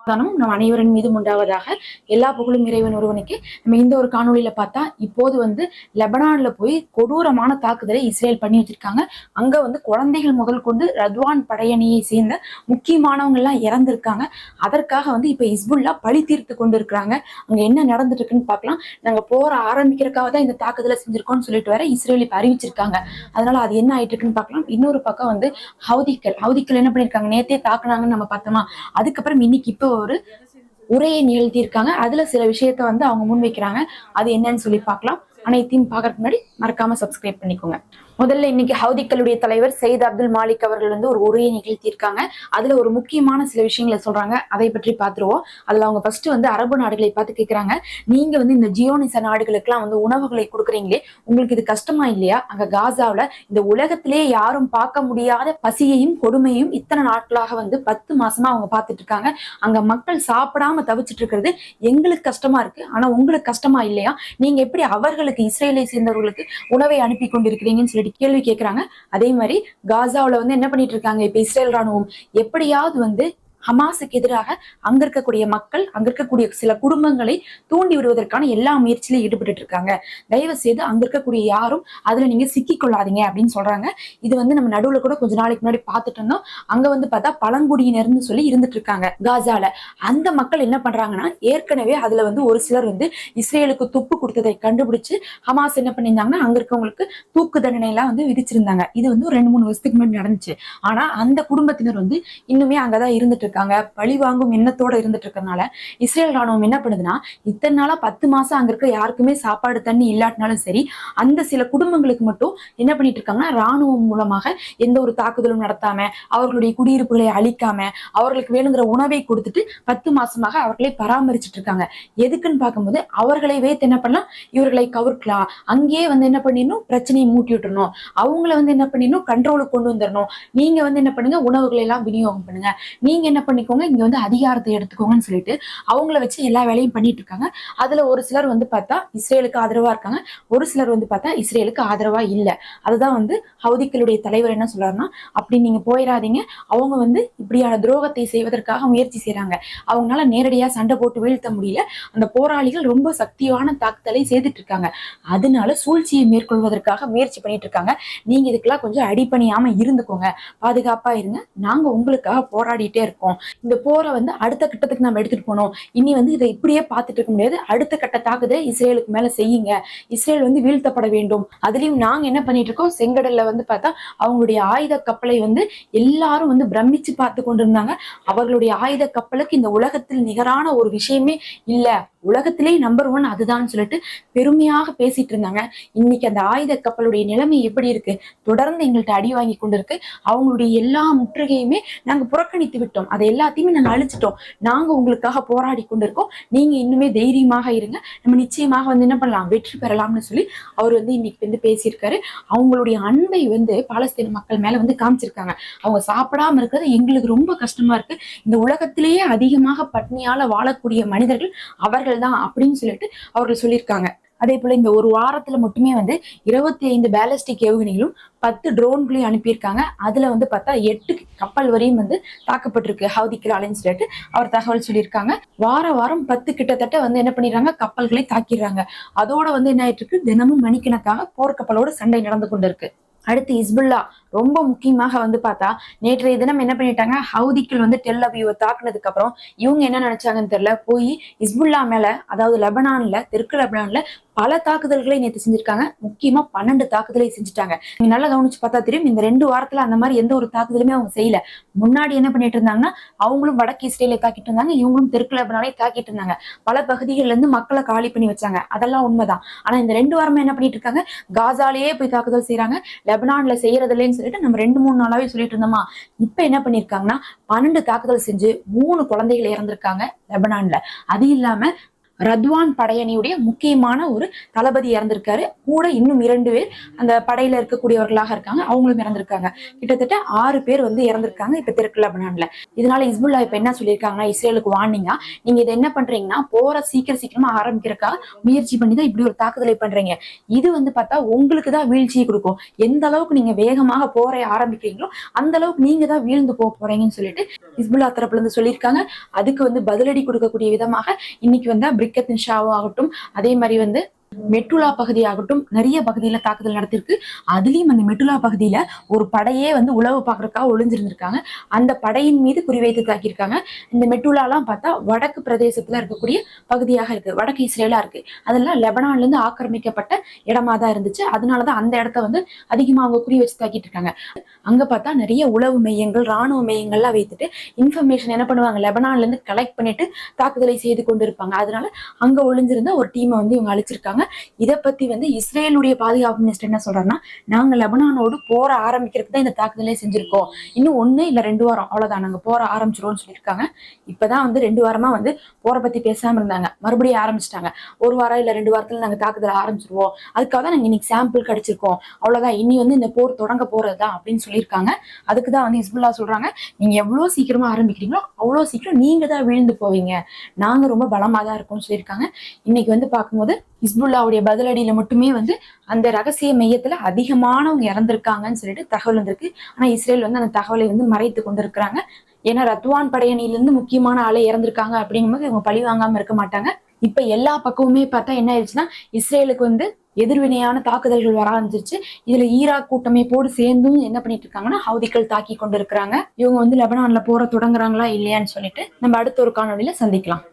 சமாதானம் நம் அனைவரின் மீதும் உண்டாவதாக எல்லா புகழும் இறைவன் ஒருவனுக்கு. நம்ம இந்த ஒரு காணொளியில பார்த்தா இப்போது வந்து லெபனான்ல போய் கொடூரமான தாக்குதலை இஸ்ரேல் பண்ணி வச்சிருக்காங்க. அங்க வந்து குழந்தைகள் முதல் கொண்டு ரத்வான் படையணியை சேர்ந்த முக்கியமானவங்க எல்லாம் இறந்திருக்காங்க. அதற்காக வந்து இப்ப இஸ்புல்லா பழி தீர்த்து கொண்டு இருக்கிறாங்க அங்க என்ன நடந்துட்டு இருக்குன்னு பார்க்கலாம். நாங்க போற ஆரம்பிக்கிறதுக்காக தான் இந்த தாக்குதலை செஞ்சிருக்கோம்னு சொல்லிட்டு வர இஸ்ரேல் இப்ப அறிவிச்சிருக்காங்க. அதனால அது என்ன ஆயிட்டு இருக்குன்னு பார்க்கலாம். இன்னொரு பக்கம் வந்து ஹவுதிக்கல் ஹவுதிக்கல் என்ன பண்ணிருக்காங்க? நேத்தே தாக்குனாங்கன்னு நம்ம பார்த்தோமா? அதுக்கப்புறம் இன்னைக்கு இப்போ ஒரு உரையை நிகழ்த்தியிருக்காங்க. அதுல சில விஷயத்த வந்து அவங்க முன்வைக்கிறாங்க. அது என்னன்னு சொல்லி பார்க்கலாம். அனைத்தையும் பார்க்கறதுக்கு முன்னாடி மறக்காம சப்ஸ்கிரைப் பண்ணிக்கோங்க. முதல்ல இன்னைக்கு ஹவுதிக்களுடைய தலைவர் சயித் அப்துல் மாலிக் அவர்கள் வந்து ஒரு உரையை நிகழ்த்தியிருக்காங்க. அதுல ஒரு முக்கியமான சில விஷயங்களை சொல்றாங்க. அதை பற்றி பார்த்துருவோம். அதுல அவங்க ஃபர்ஸ்ட் வந்து அரபு நாடுகளை பார்த்து கேட்கறாங்க நீங்க வந்து இந்த ஜியோனிச நாடுகளுக்கெல்லாம் வந்து உணவுகளை கொடுக்குறீங்களே உங்களுக்கு இது கஷ்டமா இல்லையா? அங்க காசாவுல இந்த உலகத்திலே யாரும் பார்க்க முடியாத பசியையும் கொடுமையும் இத்தனை நாட்களாக வந்து பத்து மாசமா அவங்க பார்த்துட்டு இருக்காங்க அங்க மக்கள் சாப்பிடாம தவிச்சிட்டு இருக்கிறது எங்களுக்கு கஷ்டமா இருக்கு. ஆனா உங்களுக்கு கஷ்டமா இல்லையா? நீங்க எப்படி அவர்களுக்கு இஸ்ரேலை சேர்ந்தவர்களுக்கு உணவை அனுப்பி கொண்டிருக்கிறீங்கன்னு சொல்லிட்டு கேள்வி கேட்கறாங்க அதே மாதிரி காசாவில் வந்து என்ன பண்ணிட்டு இருக்காங்க? இப்ப இஸ்ரேல் ராணுவம் எப்படியாவது வந்து ஹமாஸுக்கு எதிராக அங்க இருக்கக்கூடிய மக்கள் அங்க இருக்கக்கூடிய சில குடும்பங்களை தூண்டி விடுவதற்கான எல்லா முயற்சியிலும் ஈடுபட்டு இருக்காங்க. தயவு செய்து அங்க இருக்கக்கூடிய யாரும் அதுல நீங்க சிக்கி கொள்ளாதீங்க அப்படின்னு சொல்றாங்க. இது வந்து நம்ம நடுவுல கூட கொஞ்ச நாளைக்கு முன்னாடி பார்த்துட்டு இருந்தோம். அங்க வந்து பார்த்தா பழங்குடியினர்னு சொல்லி இருந்துட்டு இருக்காங்க காசால. அந்த மக்கள் என்ன பண்றாங்கன்னா ஏற்கனவே அதுல வந்து ஒரு சிலர் வந்து இஸ்ரேலுக்கு துப்பு கொடுத்ததை கண்டுபிடிச்சு ஹமாஸ் என்ன பண்ணியிருந்தாங்கன்னா அங்க இருக்கவங்களுக்கு தூக்கு தண்டனை எல்லாம் வந்து விதிச்சிருந்தாங்க. இது வந்து ஒரு ரெண்டு மூணு வருஷத்துக்கு முன்னாடி நடந்துச்சு. ஆனா அந்த குடும்பத்தினர் வந்து இன்னுமே அங்கதான் இருந்துட்டு இருக்காங்க பழி வாங்கும் எண்ணத்தோட இருந்துட்டு இருக்கிறதுனால இஸ்ரேல் ராணுவம் என்ன பண்ணுதுன்னா இத்தனை நாளா பத்து மாசம் அங்க இருக்க யாருக்குமே சாப்பாடு தண்ணி இல்லாட்டினாலும் சரி அந்த சில குடும்பங்களுக்கு மட்டும் என்ன பண்ணிட்டு இருக்காங்கன்னா ராணுவம் மூலமாக எந்த ஒரு தாக்குதலும் நடத்தாம அவர்களுடைய குடியிருப்புகளை அழிக்காம அவர்களுக்கு வேணுங்கிற உணவை கொடுத்துட்டு பத்து மாசமாக அவர்களை பராமரிச்சுட்டு இருக்காங்க. எதுக்குன்னு பார்க்கும்போது அவர்களை வைத்து என்ன பண்ணலாம்? இவர்களை கவர்க்கலாம். அங்கேயே வந்து என்ன பண்ணிடணும்? பிரச்சனையை மூட்டி விட்டுறணும். அவங்கள வந்து என்ன பண்ணிடணும்? கண்ட்ரோலுக்கு கொண்டு வந்துடணும். நீங்க வந்து என்ன பண்ணுங்க? உணவுகளை எல்லாம் விநியோகம் பண்ணுங்க. நீங்க என்ன என்ன பண்ணிக்கோங்க இங்க வந்து அதிகாரத்தை எடுத்துக்கோங்கன்னு சொல்லிட்டு அவங்கள வச்சு எல்லா வேலையும் பண்ணிட்டு இருக்காங்க அதுல ஒரு சிலர் வந்து பார்த்தா இஸ்ரேலுக்கு ஆதரவா இருக்காங்க. ஒரு சிலர் வந்து பார்த்தா இஸ்ரேலுக்கு ஆதரவா இல்ல. அதுதான் வந்து ஹவுதிக்களுடைய தலைவர் என்ன சொல்றாருன்னா அப்படி நீங்க போயிடாதீங்க. அவங்க வந்து இப்படியான துரோகத்தை செய்வதற்காக முயற்சி செய்கிறாங்க அவங்களால நேரடியா சண்டை போட்டு வீழ்த்த முடியல. அந்த போராளிகள் ரொம்ப சக்தியான தாக்குதலை செய்துட்டு இருக்காங்க அதனால சூழ்ச்சியை மேற்கொள்வதற்காக முயற்சி பண்ணிட்டு இருக்காங்க நீங்க இதுக்கெல்லாம் கொஞ்சம் அடிப்பணியாம இருந்துக்கோங்க. பாதுகாப்பா இருங்க. நாங்க உங்களுக்காக போராடிட்டே இருக்கோம். இந்த போரை வந்து அடுத்த கட்டத்துக்கு நம்ம எடுத்துட்டு போனோம் இனி வந்து இதை இப்படியே பார்த்துட்டு இருக்க முடியாது. அடுத்த கட்ட தாக்குதலை இஸ்ரேலுக்கு மேல செய்யுங்க. இஸ்ரேல் வந்து வீழ்த்தப்பட வேண்டும். அதுலயும் நாங்க என்ன பண்ணிட்டு இருக்கோம்? செங்கடல்ல வந்து பார்த்தா அவங்களுடைய ஆயுத கப்பலை வந்து எல்லாரும் வந்து பிரமிச்சு பார்த்து கொண்டிருந்தாங்க. அவர்களுடைய ஆயுத கப்பலுக்கு இந்த உலகத்தில் நிகரான ஒரு விஷயமே இல்ல. உலகத்திலே நம்பர் ஒன் அதுதான் சொல்லிட்டு பெருமையாக பேசிட்டு இருந்தாங்க. இன்னைக்கு அந்த ஆயுத கப்பலுடைய நிலைமை எப்படி இருக்கு? தொடர்ந்து எங்கள்கிட்ட அடி வாங்கி கொண்டிருக்கு. அவங்களுடைய எல்லா முற்றுகையுமே நாங்க புறக்கணித்து விட்டோம். அதை எல்லாத்தையுமே நாங்கள் அழிச்சிட்டோம். நாங்கள் உங்களுக்காக போராடி கொண்டிருக்கோம். நீங்க இன்னுமே தைரியமாக இருங்க. நம்ம நிச்சயமாக வந்து என்ன பண்ணலாம்? வெற்றி பெறலாம்னு சொல்லி அவர் வந்து இன்னைக்கு வந்து பேசியிருக்காரு. அவங்களுடைய அன்பை வந்து பாலஸ்தீன மக்கள் மேல வந்து காமிச்சிருக்காங்க. அவங்க சாப்பிடாம இருக்கிறது எங்களுக்கு ரொம்ப கஷ்டமா இருக்கு. இந்த உலகத்திலேயே அதிகமாக பட்னியால வாழக்கூடிய மனிதர்கள் அவர்கள் தான் அப்படின்னு சொல்லிட்டு அவர்கள் சொல்லியிருக்காங்க. அதே போல இந்த ஒரு வாரத்துல மட்டுமே வந்து இருபத்தி ஐந்து பேலஸ்டிக் ஏவுகணைகளும் பத்து ட்ரோன்களையும் அனுப்பியிருக்காங்க. அதுல வந்து பார்த்தா எட்டு கப்பல் வரையும் வந்து தாக்கப்பட்டிருக்கு. ஹவுதிக்கலாலன்னு சொல்லிட்டு அவர் தகவல் சொல்லியிருக்காங்க. வார வாரம் பத்து கிட்டத்தட்ட வந்து என்ன பண்ணிடுறாங்க? கப்பல்களை தாக்கிடுறாங்க. அதோட வந்து என்ன ஆயிட்டு இருக்கு? தினமும் மணிக்கணக்காக போர்க்கப்பலோட சண்டை நடந்து கொண்டிருக்கு. அடுத்து இஸ்புல்லா ரொம்ப முக்கியமாக வந்து பார்த்தா நேற்றைய தினம் என்ன பண்ணிட்டாங்க? ஹவுதிக்குள் வந்து டெல் அபியூவை தாக்குனதுக்கு அப்புறம் இவங்க என்ன நினைச்சாங்கன்னு தெரியல? போய் இஸ்புல்லா மேல அதாவது லெபனான்ல தெற்கு லெபனான்ல பல தாக்குதல்களை நேற்று செஞ்சிருக்காங்க. முக்கியமா பன்னெண்டு தாக்குதலை செஞ்சுட்டாங்க. நீங்க நல்லா கவனிச்சு பார்த்தா தெரியும் இந்த ரெண்டு வாரத்துல அந்த மாதிரி எந்த ஒரு தாக்குதலுமே அவங்க செய்யல. முன்னாடி என்ன பண்ணிட்டு இருந்தாங்கன்னா அவங்களும் வடக்கு இஸ்ரேலை தாக்கிட்டு இருந்தாங்க இவங்களும் தெற்கு லெபனாலே தாக்கிட்டு இருந்தாங்க. பல பகுதிகள்ல இருந்து மக்களை காலி பண்ணி வச்சாங்க. அதெல்லாம் உண்மைதான். ஆனா இந்த ரெண்டு வாரமா என்ன பண்ணிட்டு இருக்காங்க? காசாலேயே போய் தாக்குதல் செய்யறாங்க லெபனான்ல செய்யறது இல்லைன்னு சொல்லிட்டு நம்ம ரெண்டு மூணு நாளாவே சொல்லிட்டு இருந்தோமா? இப்ப என்ன பண்ணிருக்காங்கன்னா பன்னெண்டு தாக்குதல் செஞ்சு மூணு குழந்தைகள் இறந்திருக்காங்க லெபனான்ல. அது இல்லாம ரத்வான் படையணியுடைய முக்கியமான ஒரு தளபதி இறந்திருக்காரு. கூட இன்னும் இரண்டு பேர் அந்த படையில இருக்கக்கூடியவர்களாக இருக்காங்க. அவங்களும் இறந்திருக்காங்க. கிட்டத்தட்ட ஆறு பேர் வந்து இறந்திருக்காங்க இப்ப தெற்கு லெபனான்ல இதனால இஸ்புல்லா இப்ப என்ன சொல்லியிருக்காங்கன்னா இஸ்ரேலுக்கு வார்னிங்கா நீங்க இதை என்ன பண்றீங்கன்னா போற சீக்கிரம் சீக்கிரமா ஆரம்பிக்கிறக்கா முயற்சி பண்ணி தான் இப்படி ஒரு தாக்குதலை பண்றீங்க. இது வந்து பார்த்தா உங்களுக்கு தான் வீழ்ச்சியை கொடுக்கும். எந்த அளவுக்கு நீங்க வேகமாக போரை ஆரம்பிக்கிறீங்களோ அந்த அளவுக்கு நீங்க தான் வீழ்ந்து போக போறீங்கன்னு சொல்லிட்டு இஸ்புல்லா தரப்புல இருந்து சொல்லியிருக்காங்க. அதுக்கு வந்து பதிலடி கொடுக்கக்கூடிய விதமாக இன்னைக்கு வந்து பிரிக்கத் நிஷாவும் ஆகட்டும். அதே மாதிரி வந்து மெட்டுலா பகுதி ஆகட்டும் நிறைய பகுதியில தாக்குதல் நடத்திருக்கு. அதுலயும் அந்த மெட்டுலா பகுதியில ஒரு படையே வந்து உளவு பார்க்கறதுக்காக ஒளிஞ்சிருந்திருக்காங்க. அந்த படையின் மீது குறிவைத்து தாக்கியிருக்காங்க. இந்த மெட்டுலாலாம் பார்த்தா வடக்கு பிரதேசத்துல இருக்கக்கூடிய பகுதியாக இருக்கு. வடக்கு இஸ்ரேலா இருக்கு. அதெல்லாம் லெபனான்ல இருந்து ஆக்கிரமிக்கப்பட்ட இடமா தான் இருந்துச்சு. அதனாலதான் அந்த இடத்த வந்து அதிகமா அவங்க குறி வச்சு தாக்கிட்டு இருக்காங்க அங்க பார்த்தா நிறைய உளவு மையங்கள் ராணுவ மையங்கள்லாம் வைத்துட்டு இன்ஃபர்மேஷன் என்ன பண்ணுவாங்க? லெபனான்ல இருந்து கலெக்ட் பண்ணிட்டு தாக்குதலை செய்து கொண்டு இருப்பாங்க அதனால அங்க ஒளிஞ்சிருந்த ஒரு டீமை வந்து இவங்க அழிச்சிருக்காங்க. இதை பத்தி வந்து இஸ்ரேலுடைய பாதுகாப்பு மினிஸ்டர் என்ன சொல்றாருன்னா நாங்க லெபனானோடு போற ஆரம்பிக்கிறதுக்கு தான் இந்த தாக்குதலே செஞ்சிருக்கோம். இன்னும் ஒண்ணு இல்ல ரெண்டு வாரம் அவ்வளவுதான். நாங்க போற ஆரம்பிச்சிருவோம்னு சொல்லியிருக்காங்க. இப்பதான் வந்து ரெண்டு வாரமா வந்து போரை பத்தி பேசாம இருந்தாங்க. மறுபடியும் ஆரம்பிச்சிட்டாங்க. ஒரு வாரம் இல்ல ரெண்டு வாரத்துல நாங்க தாக்குதல் ஆரம்பிச்சிருவோம். அதுக்காக தான் நாங்க இன்னைக்கு சாம்பிள் கிடைச்சிருக்கோம். அவ்வளவுதான். இனி வந்து இந்த போர் தொடங்க போறதுதான் அப்படின்னு சொல்லியிருக்காங்க. அதுக்கு தான் வந்து இஸ்புல்லா சொல்றாங்க நீங்க எவ்வளவு சீக்கிரமா ஆரம்பிக்கிறீங்களோ அவ்வளவு சீக்கிரம் நீங்க தான் விழுந்து போவீங்க. நாங்க ரொம்ப பலமா தான் இருக்கோம்னு சொல்லியிருக்காங்க. இன்னைக்கு வந்து பார்க்கும்போது ஹிஸ்புல்லாவுடைய பதிலடியில மட்டுமே வந்து அந்த ரகசிய மையத்துல அதிகமானவங்க இறந்திருக்காங்கன்னு சொல்லிட்டு தகவல் வந்திருக்கு. ஆனா இஸ்ரேல் வந்து அந்த தகவலை வந்து மறைத்து கொண்டிருக்கிறாங்க. ஏன்னா ரத்வான் படையணியிலிருந்து முக்கியமான ஆளை இறந்திருக்காங்க அப்படிங்கும்போது இவங்க பழி வாங்காம இருக்க மாட்டாங்க. இப்ப எல்லா பக்கமுமே பார்த்தா என்ன ஆயிடுச்சுன்னா இஸ்ரேலுக்கு வந்து எதிர்வினையான தாக்குதல்கள் வர ஆரம்பிச்சிருச்சு. இதுல ஈராக் கூட்டமைப்போடு சேர்ந்தும் என்ன பண்ணிட்டு இருக்காங்கன்னா ஹவுதிகள் தாக்கி கொண்டு இருக்கிறாங்க இவங்க வந்து லெபனான்ல போற தொடங்குறாங்களா இல்லையான்னு சொல்லிட்டு நம்ம அடுத்த ஒரு காணொலியில சந்திக்கலாம்.